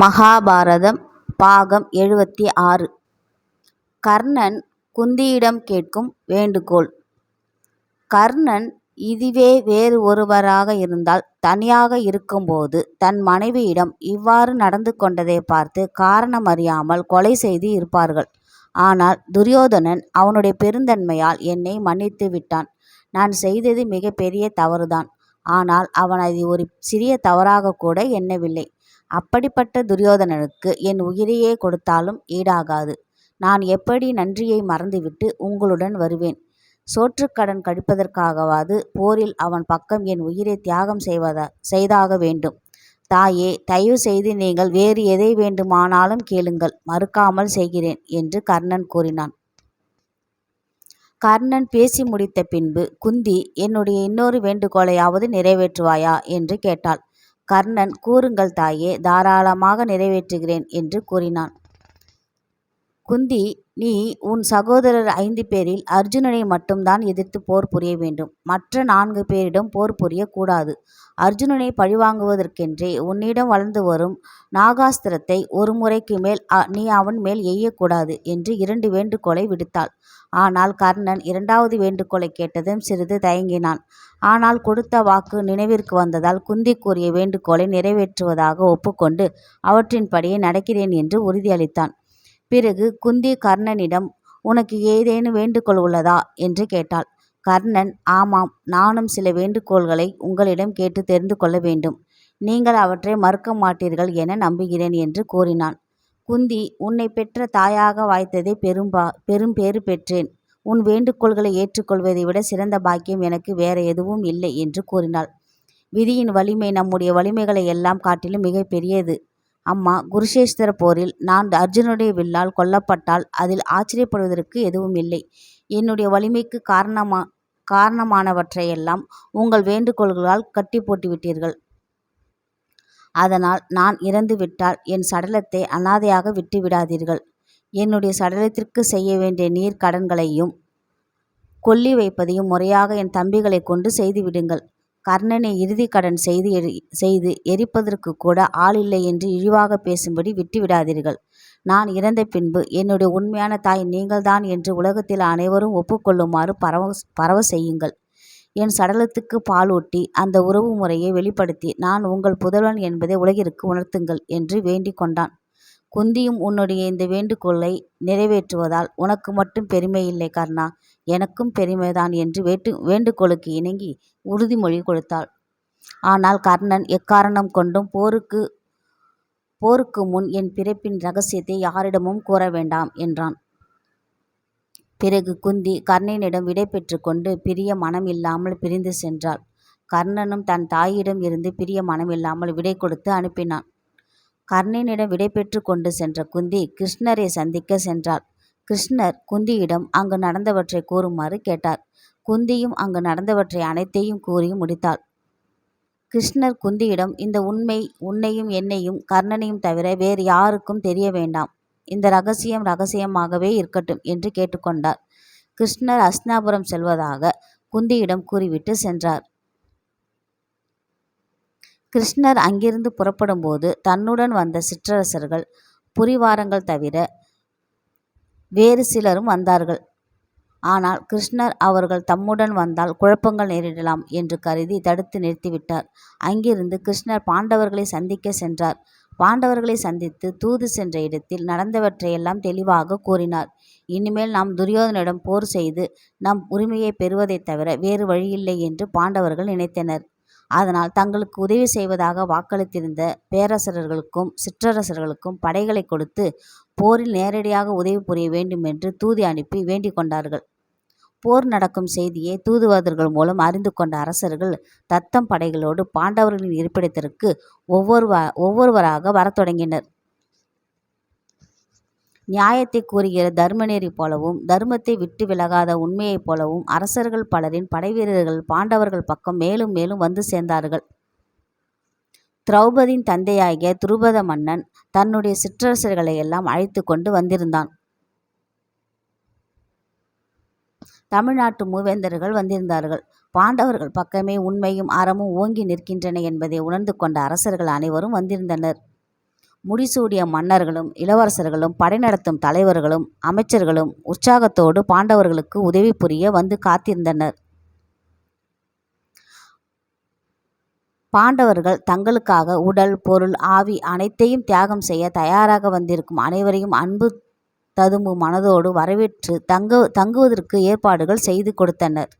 மகாபாரதம் பாகம் எழுபத்தி ஆறு. கர்ணன் குந்தியிடம் கேட்கும் வேண்டுகோள். கர்ணன் இதுவே வேறு ஒருவராக இருந்தால் தனியாக இருக்கும்போது தன் மனைவியிடம் இவ்வாறு நடந்து கொண்டதை பார்த்து காரணம் அறியாமல் கொலை செய்து இருப்பார்கள். ஆனால் துரியோதனன் அவனுடைய பெருந்தன்மையால் என்னை மன்னித்து விட்டான். நான் செய்தது மிக பெரிய தவறுதான். ஆனால் அவன் அதை ஒரு சிறிய தவறாக கூட எண்ணவில்லை. அப்படிப்பட்ட துரியோதனனுக்கு என் உயிரையே கொடுத்தாலும் ஈடாகாது. நான் எப்படி நன்றியை மறந்துவிட்டு உங்களுடன் வருவேன்? சோற்றுக்கடன் கழிப்பதற்காகவாது போரில் அவன் பக்கம் என் உயிரை தியாகம் செய்வதா செய்தாக வேண்டும். தாயே தயவு செய்து நீங்கள் வேறு எதை வேண்டுமானாலும் கேளுங்கள் மறுக்காமல் செய்கிறேன் என்று கர்ணன் கூறினான். கர்ணன் பேசி முடித்த பின்பு குந்தி என்னுடைய இன்னொரு வேண்டுகோளையாவது நிறைவேற்றுவாயா? என்று கேட்டாள். கர்ணன் கூறுங்கள் தாயே தாராளமாக நிறைவேற்றுகிறேன் என்று கூறினான். குந்தி நீ உன் சகோதரர் ஐந்து பேரில் அர்ஜுனனை மட்டும்தான் எதிர்த்து போர் புரிய வேண்டும். மற்ற நான்கு பேரிடம் போர் புரியக்கூடாது அர்ஜுனனை பழிவாங்குவதற்கென்றே உன்னிடம் வளர்ந்து வரும் நாகாஸ்திரத்தை ஒரு முறைக்கு மேல் நீ அவன் மேல் எய்யக்கூடாது என்று இரண்டு வேண்டுகோளை விடுத்தாள். ஆனால் கர்ணன் இரண்டாவது வேண்டுகோளை கேட்டதும் சிறிது தயங்கினான். ஆனால் கொடுத்த வாக்கு நினைவிற்கு வந்ததால் குந்தி கூறிய வேண்டுகோளை நிறைவேற்றுவதாக ஒப்புக்கொண்டு அவற்றின்படியே நடக்கிறேன் என்று உறுதியளித்தான். பிறகு குந்தி கர்ணனிடம் உனக்கு ஏதேனும் வேண்டுகோள் உள்ளதா என்று கேட்டாள். கர்ணன் ஆமாம். நானும் சில வேண்டுகோள்களை உங்களிடம் கேட்டு தெரிந்து கொள்ள வேண்டும். நீங்கள் அவற்றை மறுக்க மாட்டீர்கள் என நம்புகிறேன் என்று கூறினான் குந்தி உன்னை பெற்ற தாயாக வாய்த்ததே பெரும்பா பெரும் பேறு பெற்றேன். உன் வேண்டுகோள்களை ஏற்றுக்கொள்வதை விட சிறந்த பாக்கியம் எனக்கு வேற எதுவும் இல்லை என்று கூறினாள். விதியின் வலிமை நம்முடைய வலிமைகளை எல்லாம் காட்டிலும் மிக பெரியது அம்மா குருஷேஸ்வர போரில் நான் அர்ஜுனுடைய வில்லால் கொல்லப்பட்டால் அதில் ஆச்சரியப்படுவதற்கு எதுவும் இல்லை. என்னுடைய வலிமைக்கு காரணமா காரணமானவற்றையெல்லாம் உங்கள் வேண்டுகோள்களால் கட்டி போட்டுவிட்டீர்கள். அதனால் நான் இறந்துவிட்டால் என் சடலத்தை அனாதையாக விட்டு விடாதீர்கள் என்னுடைய சடலத்திற்கு செய்ய வேண்டிய நீர் கடன்களையும் கொல்லி வைப்பதையும் முறையாக என் தம்பிகளை கொண்டு செய்துவிடுங்கள் கர்ணனை இறுதி கடன் செய்து எரி செய்து எரிப்பதற்கு கூட ஆள் இல்லை என்று இழிவாக பேசும்படி விட்டுவிடாதீர்கள். நான் இறந்த பின்பு என்னுடைய உண்மையான தாய் நீங்கள்தான் என்று உலகத்தில் அனைவரும் ஒப்புக்கொள்ளுமாறு பரவ பரவ செய்யுங்கள். என் சடலத்துக்கு பாலூட்டி அந்த உறவு முறையை வெளிப்படுத்தி நான் உங்கள் புதல்வன் என்பதை உலகிற்கு உணர்த்துங்கள் என்று வேண்டிக் கொண்டான். குந்தியும் உன்னுடைய இந்த வேண்டுகோளை நிறைவேற்றுவதால் உனக்கு மட்டும் பெருமை இல்லை கர்ணா. எனக்கும் பெருமைதான் என்று வேட்டு வேண்டுகோளுக்கு இணங்கி உறுதிமொழி கொடுத்தாள். ஆனால் கர்ணன் எக்காரணம் கொண்டும் போருக்கு போருக்கு முன் என் பிறப்பின் ரகசியத்தை யாரிடமும் கூற வேண்டாம் என்றான். பிறகு குந்தி கர்ணனிடம் விடை பெற்று கொண்டு பிரிய மனம் இல்லாமல் பிரிந்து சென்றாள். கர்ணனும் தன் தாயிடம் இருந்து பிரிய மனமில்லாமல் விடை கொடுத்து அனுப்பினான். கர்ணனிடம் விடைபெற்று கொண்டு சென்ற குந்தி கிருஷ்ணரை சந்திக்க சென்றாள். கிருஷ்ணர் குந்தியிடம் அங்கு நடந்தவற்றை கூறுமாறு கேட்டார். குந்தியும் அங்கு நடந்தவற்றை அனைத்தையும் கூறி முடித்தாள். கிருஷ்ணர் குந்தியிடம் இந்த உண்மை உன்னையும் என்னையும் கர்ணனையும் தவிர வேறு யாருக்கும் தெரிய வேண்டாம். இந்த ரகசியம் ரகசியமாகவே இருக்கட்டும் என்று கேட்டுக்கொண்டார். கிருஷ்ணர் அஸ்னாபுரம் செல்வதாக குந்தியிடம் கூறிவிட்டு சென்றார். கிருஷ்ணர் அங்கிருந்து புறப்படும்போது தன்னுடன் வந்த சிற்றரசர்கள் புரிவாரங்கள் தவிர வேறு சிலரும் வந்தார்கள். ஆனால் கிருஷ்ணர் அவர்கள் தம்முடன் வந்தால் குழப்பங்கள் நேரிடலாம் என்று கருதி தடுத்து நிறுத்திவிட்டார். அங்கிருந்து கிருஷ்ணர் பாண்டவர்களை சந்திக்க சென்றார். பாண்டவர்களை சந்தித்து தூது சென்ற இடத்தில் நடந்தவற்றையெல்லாம் தெளிவாக கூறினார். இனிமேல் நாம் துரியோதனிடம் போர் செய்து நம் உரிமையை பெறுவதைத் தவிர வேறு வழியில்லை என்று பாண்டவர்கள் நினைத்தனர். அதனால் தங்களுக்கு உதவி செய்வதாக வாக்களித்திருந்த பேரரசர்களுக்கும் சிற்றரசர்களுக்கும் படைகளை கொடுத்து போரில் நேரடியாக உதவி புரிய வேண்டும் என்று தூதி அனுப்பி வேண்டிக் கொண்டார்கள். போர் நடக்கும் செய்தியை தூதுவாதர்கள் மூலம் அறிந்து கொண்ட அரசர்கள் தத்தம் படைகளோடு பாண்டவர்களின் இருப்பிடத்திற்கு ஒவ்வொருவா ஒவ்வொருவராக வரத் தொடங்கினர். நியாயத்தை கூறுகிற தர்மநெறி போலவும் தர்மத்தை விட்டு விலகாத உண்மையைப் போலவும் அரசர்கள் பலரின் படைவீரர்கள் பாண்டவர்கள் பக்கம் மேலும் மேலும் வந்து சேர்ந்தார்கள். திரௌபதியின் தந்தையாகிய துருபத மன்னன் தன்னுடைய சிற்றரசர்களை எல்லாம் அழைத்து கொண்டு வந்திருந்தான். தமிழ்நாட்டு மூவேந்தர்கள் வந்திருந்தார்கள். பாண்டவர்கள் பக்கமே உண்மையும் அறமும் ஓங்கி நிற்கின்றன என்பதை உணர்ந்து கொண்ட அரசர்கள் அனைவரும் வந்திருந்தனர். முடிசூடிய மன்னர்களும் இளவரசர்களும் படை நடத்தும் தலைவர்களும் அமைச்சர்களும் உற்சாகத்தோடு பாண்டவர்களுக்கு உதவி புரிய வந்து காத்திருந்தனர். பாண்டவர்கள் தங்களுக்காக உடல் பொருள் ஆவி அனைத்தையும் தியாகம் செய்ய தயாராக வந்திருக்கும் அனைவரையும் அன்பு ததும்பும் மனதோடு வரவேற்று தங்க தங்குவதற்கு ஏற்பாடுகள் செய்து கொடுத்தனர்.